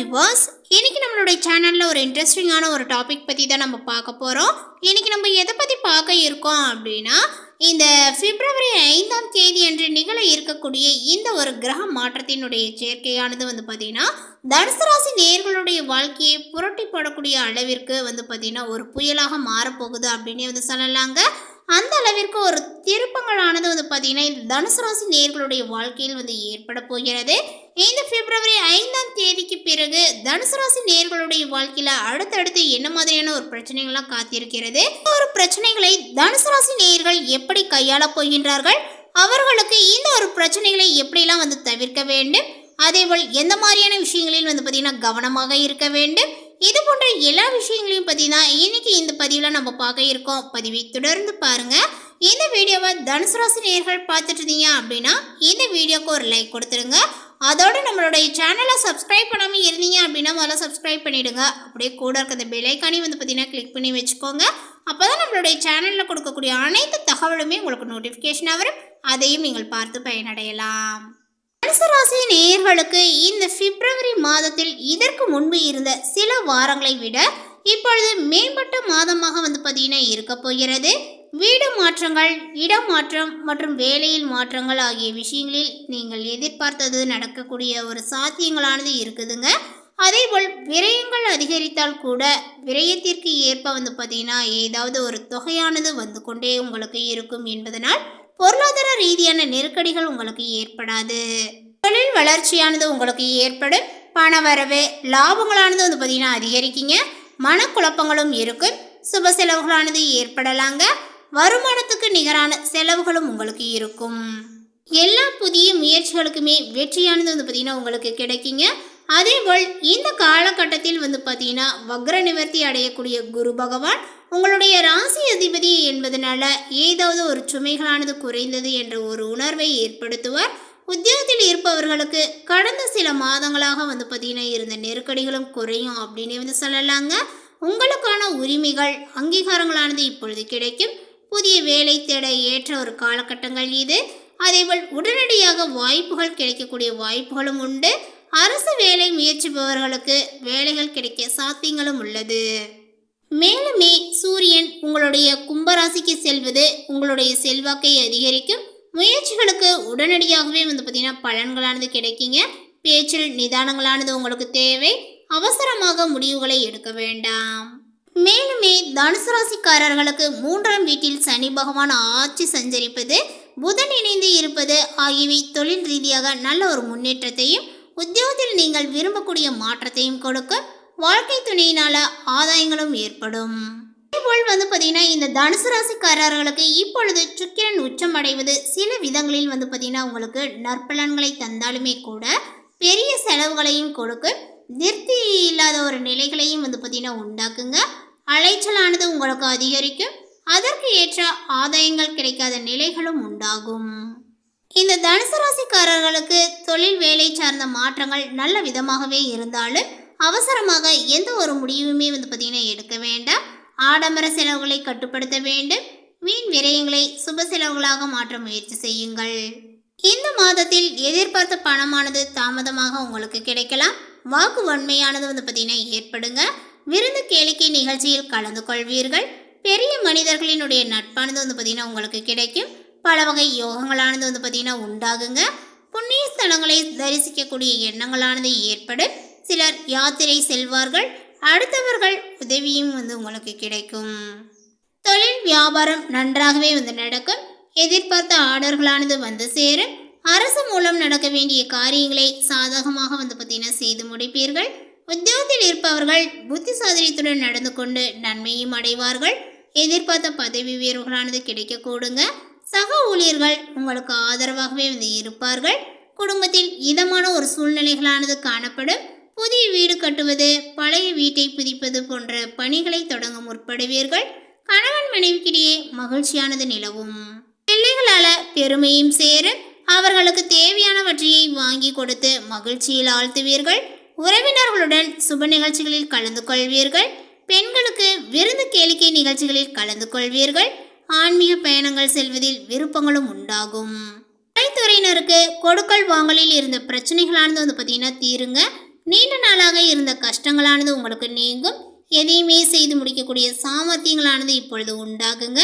விவாஸ் இன்னைக்கு நம்மளுடைய சேனலில் ஒரு இன்ட்ரெஸ்டிங்கான ஒரு டாபிக் பற்றி தான் நம்ம பார்க்க போகிறோம் இன்னைக்கு நம்ம எதை பற்றி பார்க்க இருக்கோம் அப்படின்னா இந்த பிப்ரவரி ஐந்தாம் தேதி அன்று நிகழ இருக்கக்கூடிய இந்த ஒரு கிரக மாற்றத்தினுடைய சேர்க்கையானது வந்து பார்த்திங்கன்னா தனுசு ராசி நேர்களுடைய வாழ்க்கையை புரட்டி போடக்கூடிய அளவிற்கு வந்து பார்த்திங்கன்னா ஒரு புயலாக மாறப்போகுது அப்படின்னு வந்து சொல்லலாங்க. அந்த அளவிற்கு ஒரு திருப்பங்களானது வந்து பார்த்திங்கன்னா இந்த தனுசு ராசி நேர்களுடைய வாழ்க்கையில் வந்து ஏற்பட போகிறது. இந்த பிப்ரவரி ஐந்தாம் தேதிக்கு பிறகு தனுசு ராசி நேர்களுடைய வாழ்க்கையில் அடுத்தடுத்து என்ன மாதிரியான ஒரு பிரச்சனைகள்லாம் காத்திருக்கிறது? ஒரு பிரச்சனைகளை தனுசு ராசி நேயர்கள் எப்படி கையாளப் போகின்றார்கள்? அவர்களுக்கு இந்த ஒரு பிரச்சனைகளை எப்படிலாம் வந்து தவிர்க்க வேண்டும்? அதேபோல் எந்த மாதிரியான விஷயங்களில் வந்து பார்த்திங்கன்னா கவனமாக இருக்க வேண்டும்? இது போன்ற எல்லா விஷயங்களையும் பற்றி தான் இன்னைக்கு இந்த பதிவில் நம்ம பார்க்க இருக்கோம். பதிவை தொடர்ந்து பாருங்க. இந்த வீடியோவை தனுசு ராசி நேர்கள் பார்த்துட்டு இருந்தீங்க அப்படின்னா இந்த வீடியோக்கு ஒரு லைக் கொடுத்துருங்க. அதோடு நம்மளுடைய சேனலை சப்ஸ்கிரைப் பண்ணாமல் இருந்தீங்க அப்படின்னா முதல்ல சப்ஸ்கிரைப் பண்ணிவிடுங்க அப்படியே கூட இருக்க அந்த வந்து பார்த்தீங்கன்னா கிளிக் பண்ணி வச்சுக்கோங்க. அப்போ தான் நம்மளுடைய சேனலில் கொடுக்கக்கூடிய அனைத்து தகவலுமே உங்களுக்கு நோட்டிஃபிகேஷனாக வரும். அதையும் நீங்கள் பார்த்து பயனடையலாம். தனுசு நேயர்களுக்கு இந்த பிப்ரவரி மாதத்தில் இதற்கு முன்பு இருந்த சில வாரங்களை விட இப்பொழுது மேம்பட்ட மாதமாக வந்து பார்த்தீங்கன்னா இருக்க போகிறது. வீடு மாற்றங்கள் இடம் மாற்றம் மற்றும் வேலையில் மாற்றங்கள் ஆகிய விஷயங்களில் நீங்கள் எதிர்பார்த்தது நடக்கக்கூடிய ஒரு சாத்தியங்களானது இருக்குதுங்க. அதேபோல் விரயங்கள் அதிகரித்தால் கூட விரயத்திற்கு ஏற்ப வந்து பார்த்தீங்கன்னா ஏதாவது ஒரு தொகையானது வந்து கொண்டே உங்களுக்கு இருக்கும் என்பதனால் பொருளாதார ரீதியான நெருக்கடிகள் உங்களுக்கு ஏற்படாது. தொழில் வளர்ச்சியானது உங்களுக்கு ஏற்படும். பண வரவு லாபங்களானது வந்து பார்த்தீங்கன்னா அதிகரிக்குங்க. மனக்குழப்பங்களும் இருக்கும். சுப செலவுகளானது ஏற்படலாங்க. வருமானத்துக்கு நிகரான செலவுகளும் உங்களுக்கு இருக்கும். எல்லா புதிய முயற்சிகளுக்குமே வெற்றியானது வந்து பார்த்தீங்கன்னா உங்களுக்கு கிடைக்குங்க. அதேபோல் இந்த காலகட்டத்தில் வந்து பார்த்தீங்கன்னா வக்ர நிவர்த்தி அடையக்கூடிய குரு பகவான் உங்களுடைய ராசி அதிபதி என்பதனால ஏதாவது ஒரு சுமைகளானது குறைந்தது என்ற ஒரு உணர்வை ஏற்படுத்துவார். உத்தியோகத்தில் இருப்பவர்களுக்கு கடந்த சில மாதங்களாக வந்து பார்த்தீங்கன்னா இருந்த நெருக்கடிகளும் குறையும் அப்படின்னு வந்து சொல்லலாங்க. உங்களுக்கான உரிமைகள் அங்கீகாரங்களானது இப்பொழுது கிடைக்கும். புதிய வேலை தேட ஏற்ற ஒரு காலகட்டங்கள் இது. அதேபோல் உடனடியாக வாய்ப்புகள் கிடைக்கக்கூடிய வாய்ப்புகளும் உண்டு. அரசு வேலை முயற்சிப்பவர்களுக்கு வேலைகள் கிடைக்க சாத்தியங்களும் உள்ளது. மேலுமே சூரியன் உங்களுடைய கும்பராசிக்கு செல்வது உங்களுடைய செல்வாக்கை அதிகரிக்கும். முயற்சிகளுக்கு உடனடியாகவே வந்து பார்த்திங்கன்னா பலன்களானது கிடைக்குங்க. பேச்சில் நிதானங்களானது உங்களுக்கு தேவை. அவசரமாக முடிவுகளை எடுக்க வேண்டாம். மேலுமே தனுசு ராசிக்காரர்களுக்கு மூன்றாம் வீட்டில் சனி பகவான் ஆட்சி சஞ்சரிப்பது புதன் இணைந்து இருப்பது ஆகியவை தொழில் ரீதியாக நல்ல ஒரு முன்னேற்றத்தையும் உத்தியோகத்தில் நீங்கள் விரும்பக்கூடிய மாற்றத்தையும் கொடுக்கும் வாழ்க்கை துணையினால ஆதாயங்களும் ஏற்படும். இதேபோல் வந்து பார்த்தீங்கன்னா இந்த தனுசு ராசிக்காரர்களுக்கு இப்பொழுது சுக்கிரன் உச்சம் அடைவது சில விதங்களில் வந்து பார்த்தீங்கன்னா உங்களுக்கு நற்பலன்களை தந்தாலுமே கூட பெரிய செலவுகளையும் கொடுக்கும் திருப்தி இல்லாத ஒரு நிலைகளையும் வந்து பார்த்திங்கன்னா உண்டாக்குங்க. அலைச்சலானது உங்களுக்கு அதிகரிக்கும். அதற்கு ஏற்ற ஆதாயங்கள் கிடைக்காத நிலைகளும் உண்டாகும். இந்த தனுசு ராசிக்காரர்களுக்கு தொழில் வேலை சார்ந்த மாற்றங்கள் நல்ல விதமாகவே இருந்தாலும் அவசரமாக எந்த ஒரு முடிவுமே வந்து பார்த்திங்கன்னா எடுக்க வேண்டாம். ஆடம்பர செலவுகளை கட்டுப்படுத்த வேண்டும். வீண் விரயங்களை சுப செலவுகளாக மாற்ற முயற்சி செய்யுங்கள். இந்த மாதத்தில் எதிர்பார்த்த பணமானது தாமதமாக உங்களுக்கு கிடைக்கலாம். வாக்கு வன்மையானது வந்து பார்த்தீங்கன்னா ஏற்படுங்க. விருந்து கேளிக்கை நிகழ்ச்சியில் கலந்து கொள்வீர்கள். பெரிய மனிதர்களினுடைய நட்பானது வந்து பார்த்தீங்கன்னா உங்களுக்கு கிடைக்கும். பல வகை யோகங்களானது வந்து பார்த்தீங்கன்னா உண்டாகுங்க. புண்ணிய ஸ்தலங்களை தரிசிக்கக்கூடிய எண்ணங்களானது ஏற்படும். சிலர் யாத்திரை செல்வார்கள். அடுத்தவர்கள் உதவியும் வந்து உங்களுக்கு கிடைக்கும். தொழில் வியாபாரம் நன்றாகவே வந்து நடக்கும். எதிர்பார்த்த ஆர்டர்களானது வந்து சேரும். அரசு மூலம் நடக்க வேண்டிய காரியங்களை சாதகமாக வந்து பார்த்தீங்கன்னா செய்து முடிப்பீர்கள். உத்தியோகத்தில் இருப்பவர்கள் புத்தி புத்திசாலித்துடன் நடந்து கொண்டு நன்மையும் அடைவார்கள். எதிர்பார்த்த பதவி உயர்வுகளானது கிடைக்கக்கூடுங்க. சக ஊழியர்கள் உங்களுக்கு ஆதரவாகவே வந்து இருப்பார்கள். குடும்பத்தில் இதமான ஒரு சூழ்நிலைகளானது காணப்படும். புதிய வீடு கட்டுவது பழைய வீட்டை புதிப்பது போன்ற பணிகளை தொடங்க முற்படுவீர்கள். கணவன் மனைவிக்கிடையே மகிழ்ச்சியானது நிலவும். பிள்ளைகளால பெருமையும் சேரும். அவர்களுக்கு தேவையானவற்றையை வாங்கி கொடுத்து மகிழ்ச்சியில் ஆழ்த்துவீர்கள். உறவினர்களுடன் சுப நிகழ்ச்சிகளில் கலந்து கொள்வீர்கள். பெண்களுக்கு விருந்து கேளிக்கை நிகழ்ச்சிகளில் கலந்து கொள்வீர்கள். ஆன்மீக பயணங்கள் செல்வதில் விருப்பங்களும் உண்டாகும். கலைத்துறையினருக்கு கொடுக்கல் வாங்கலில் இருந்த பிரச்சனைகளானது வந்து பார்த்தீங்கன்னா தீருங்க. நீண்ட நாளாக இருந்த கஷ்டங்களானது உங்களுக்கு நீங்கும். எதையுமே செய்து முடிக்கக்கூடிய சாமர்த்தியங்களானது இப்பொழுது உண்டாகுங்க.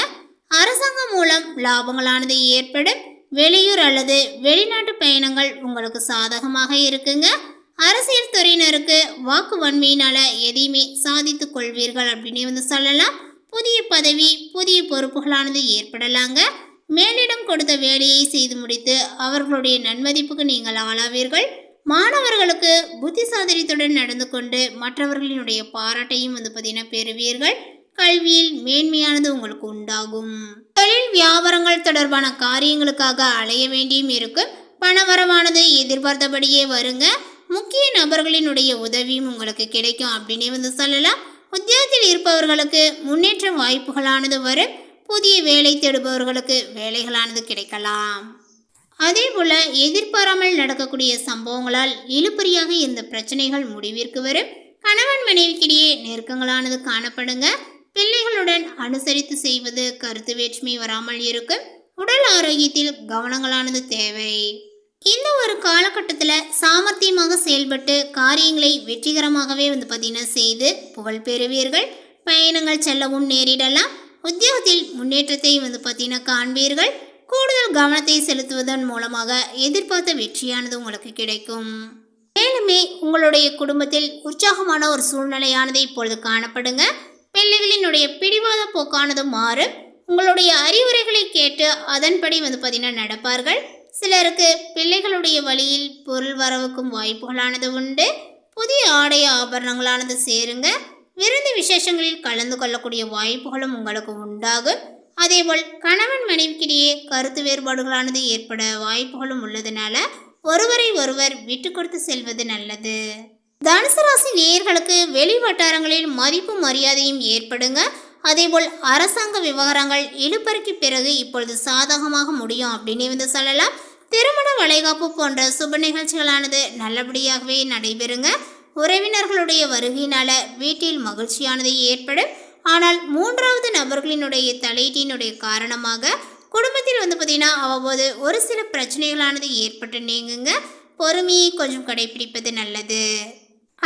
அரசாங்கம் மூலம் லாபங்களானது ஏற்படும். வெளியூர் அல்லது வெளிநாட்டு பயணங்கள் உங்களுக்கு சாதகமாக இருக்குங்க. அரசியல் துறையினருக்கு வாக்கு வன்மையினால எதையுமே சாதித்துக் கொள்வீர்கள் அப்படின்னு வந்து சொல்லலாம். புதிய பதவி புதிய பொறுப்புகளானது ஏற்படலாங்க. மேலிடம் கொடுத்த வேலையை செய்து முடித்து அவர்களுடைய நன்மதிப்புக்கு நீங்கள் ஆளாவீர்கள். மாணவர்களுக்கு புத்தி புத்திசாதரியத்துடன் நடந்து கொண்டு மற்றவர்களினுடைய பாராட்டையும் வந்து பார்த்தீங்கன்னா பெறுவீர்கள். கல்வியில் மேன்மையானது உங்களுக்கு உண்டாகும். வியாபாரங்கள் தொடர்பான காரியங்களுக்காக அலைய வேண்டியும் இருக்கும் பணவரவானது எதிர்பார்த்தபடியே வருங்க. முக்கிய நபர்களினுடைய உதவியும் உங்களுக்கு கிடைக்கும் அப்படின்னே வந்து சொல்லலாம். உத்தியோகத்தில் இருப்பவர்களுக்கு முன்னேற்ற வாய்ப்புகளானது வரும். புதிய வேலை தேடுபவர்களுக்கு வேலைகளானது கிடைக்கலாம். அதே போல எதிர்பாராமல் நடக்கக்கூடிய சம்பவங்களால் இழுபறியாக இருந்த பிரச்சனைகள் முடிவிற்கு வரும். கணவன் மனைவிக்கிடையே நெருக்கங்களானது காணப்படுங்க. பிள்ளைகளுடன் அனுசரித்து செய்வது கருத்து வேற்றுமை வராமல் இருக்கும் உடல் ஆரோக்கியத்தில் கவனங்களானது தேவை. இந்த ஒரு காலகட்டத்தில் சாமர்த்தியமாக செயல்பட்டு காரியங்களை வெற்றிகரமாகவே வந்து பார்த்தீங்கன்னா செய்து புகழ் பெறுவீர்கள். பயணங்கள் செல்லவும் நேரிடலாம். உத்தியோகத்தில் முன்னேற்றத்தை வந்து பார்த்தீங்கன்னா காண்பீர்கள். கூடுதல் கவனத்தை செலுத்துவதன் மூலமாக எதிர்பார்த்த வெற்றியானது உங்களுக்கு கிடைக்கும். மேலுமே உங்களுடைய குடும்பத்தில் உற்சாகமான ஒரு சூழ்நிலையானது இப்பொழுது காணப்படுங்க. பிள்ளைகளினுடைய பிடிவாத போக்கானது மாறும் உங்களுடைய அறிவுரைகளை கேட்டு அதன்படி வந்து பார்த்தீங்கன்னா நடப்பார்கள். சிலருக்கு பிள்ளைகளுடைய வழியில் பொருள் வரவுக்கும் வாய்ப்புகளானது உண்டு. புதிய ஆடை ஆபரணங்களானது சேருங்க. விருந்து விசேஷங்களில் கலந்து கொள்ளக்கூடிய வாய்ப்புகளும் உங்களுக்கு உண்டாகும். அதேபோல் கணவன் மனைவிக்கிடையே கருத்து வேறுபாடுகளானது ஏற்பட வாய்ப்புகளும் உள்ளதுனால ஒருவரை ஒருவர் விட்டு கொடுத்து செல்வது நல்லது. தனுசு ராசி நேயர்களுக்கு வெளி வட்டாரங்களில் மதிப்பு மரியாதையும் ஏற்படுங்க. அதேபோல் அரசாங்க விவகாரங்கள் இழுப்பறிக்கு பிறகு இப்பொழுது சாதகமாக முடியும் அப்படின்னு வந்து சொல்லலாம். திருமண வளைகாப்பு போன்ற சுப நிகழ்ச்சிகளானது நல்லபடியாகவே நடைபெறுங்க. உறவினர்களுடைய வருகையினால வீட்டில் மகிழ்ச்சியானது ஏற்படும். ஆனால் மூன்றாவது நபர்களினுடைய தலையீட்டினுடைய காரணமாக குடும்பத்தில் வந்து பார்த்தீங்கன்னா அவ்வப்போது ஒரு சில பிரச்சனைகளானது ஏற்பட்டு நீங்குங்க. பொறுமையை கொஞ்சம் கடைபிடிப்பது நல்லது.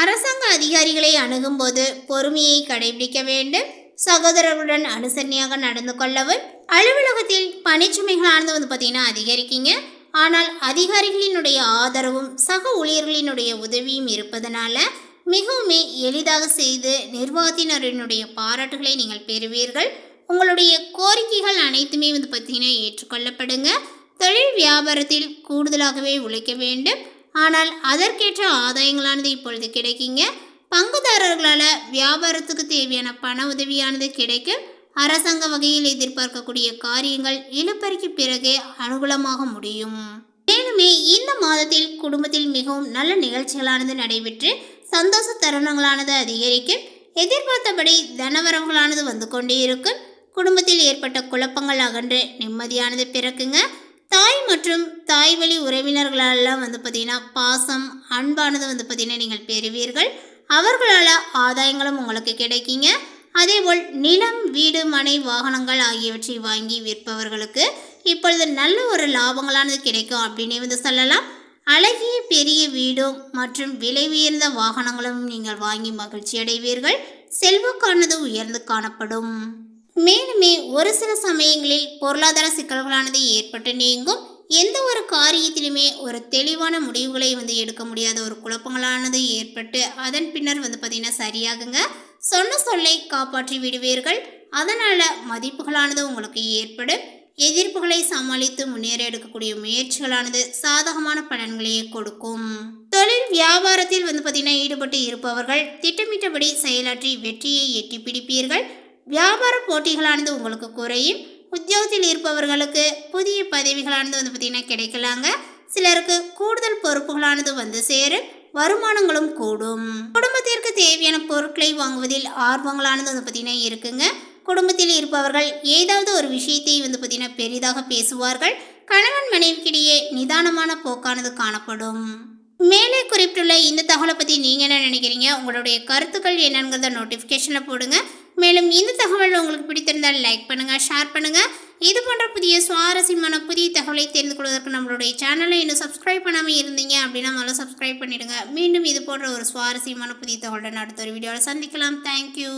அரசாங்க அதிகாரிகளை அணுகும்போது பொறுமையை கடைபிடிக்க வேண்டும். சகோதரர்களுடன் அனுசரணையாக நடந்து கொள்ளவும் அலுவலகத்தில் பணிச்சுமைகளானது வந்து பார்த்தீங்கன்னா அதிகரிக்கீங்க. ஆனால் அதிகாரிகளினுடைய ஆதரவும் சக ஊழியர்களினுடைய உதவியும் இருப்பதனால மிகவுமே எளிதாக செய்து நிர்வாகத்தினரினுடைய பாராட்டுகளை நீங்கள் பெறுவீர்கள். உங்களுடைய கோரிக்கைகள் அனைத்துமே வந்து பார்த்தீங்கன்னா ஏற்றுக்கொள்ளப்படுங்க. தொழில் வியாபாரத்தில் கூடுதலாகவே உழைக்க வேண்டும். ஆனால் அதற்கேற்ற ஆதாயங்களானது இப்பொழுது கிடைக்குங்க. பங்குதாரர்களால் வியாபாரத்துக்கு தேவையான பண உதவியானது கிடைக்கும் அரசாங்க வகையில் எதிர்பார்க்கக்கூடிய காரியங்கள் இழுப்பறிக்கு பிறகே அனுகூலமாக முடியும். மேலுமே இந்த மாதத்தில் குடும்பத்தில் மிகவும் நல்ல நிகழ்ச்சிகளானது நடைபெற்று சந்தோஷ தருணங்களானது அதிகரிக்கும் எதிர்பார்த்தபடி தனவரவுகளானது வந்து கொண்டே இருக்கும். குடும்பத்தில் ஏற்பட்ட குழப்பங்கள் அகன்று நிம்மதியானது பிறக்குங்க. தாய் மற்றும் தாய் வழி உறவினர்களெல்லாம் வந்து பார்த்தீங்கன்னா பாசம் அன்பானது வந்து பார்த்தீங்கன்னா நீங்கள் பெறுவீர்கள். அவர்களால் ஆதாயங்களும் உங்களுக்கு கிடைக்குங்க. அதேபோல் நிலம் வீடு மனை வாகனங்கள் ஆகியவற்றை வாங்கி விற்பவர்களுக்கு இப்பொழுது நல்ல ஒரு லாபங்களானது கிடைக்கும் அப்படின்னே வந்து சொல்லலாம். அழகிய பெரிய வீடும் மற்றும் விலை உயர்ந்த வாகனங்களும் நீங்கள் வாங்கி மகிழ்ச்சி அடைவீர்கள் செல்வக்கானது உயர்ந்து காணப்படும். மேலுமே ஒரு சில சமயங்களில் பொருளாதார சிக்கல்களானது ஏற்பட்டு நீங்கும். எந்த ஒரு காரியத்திலுமே ஒரு தெளிவான முடிவுகளை வந்து எடுக்க முடியாத ஒரு குழப்பங்களானது ஏற்பட்டு அதன் பின்னர் வந்து பார்த்திங்கன்னா சரியாகுங்க. சொன்ன சொல்லை காப்பாற்றி விடுவீர்கள். அதனால் மதிப்புகளானது உங்களுக்கு ஏற்படும். எதிர்ப்புகளை சமாளித்து முன்னேற எடுக்கக்கூடிய முயற்சிகளானது சாதகமான பலன்களையே கொடுக்கும். தொழில் வியாபாரத்தில் வந்து பார்த்திங்கன்னா ஈடுபட்டு இருப்பவர்கள் திட்டமிட்டபடி செயலாற்றி வெற்றியை எட்டி பிடிப்பீர்கள் வியாபார போட்டிகளானது உங்களுக்கு குறையும். உத்தியோகத்தில் இருப்பவர்களுக்கு புதிய பதவிகளானது வந்து பார்த்திங்கன்னா கிடைக்கலாங்க. சிலருக்கு கூடுதல் பொறுப்புகளானது வந்து சேரும். வருமானங்களும் கூடும். குடும்பத்திற்கு தேவையான பொருட்களை வாங்குவதில் ஆர்வங்களானது வந்து பார்த்திங்கன்னா இருக்குங்க. குடும்பத்தில் இருப்பவர்கள் ஏதாவது ஒரு விஷயத்தை வந்து பார்த்திங்கன்னா பெரிதாக பேசுவார்கள். கணவன் மனைவிக்கிடையே நிதானமான போக்கானது காணப்படும். மேலே குறிப்பிட்டுள்ள இந்த தகவலை பற்றி நீங்கள் என்ன நினைக்கிறீங்க? உங்களுடைய கருத்துக்கள் என்னங்கிறத நோட்டிஃபிகேஷனில் போடுங்க. மேலும் இந்த தகவல் உங்களுக்கு பிடித்திருந்தால் லைக் பண்ணுங்கள் ஷேர் பண்ணுங்கள் இது போன்ற புதிய சுவாரஸ்யமான புதிய தகவலை தெரிந்து கொள்வதற்கு நம்மளுடைய சேனலை இன்னும் சப்ஸ்கிரைப் பண்ணாமல் இருந்தீங்க அப்படின்னா முதல்ல சப்ஸ்கிரைப் பண்ணிடுங்க. மீண்டும் இது போன்ற ஒரு சுவாரஸ்யமான புதிய தகவலுடன் அடுத்த ஒரு வீடியோவில் சந்திக்கலாம். தேங்க்யூ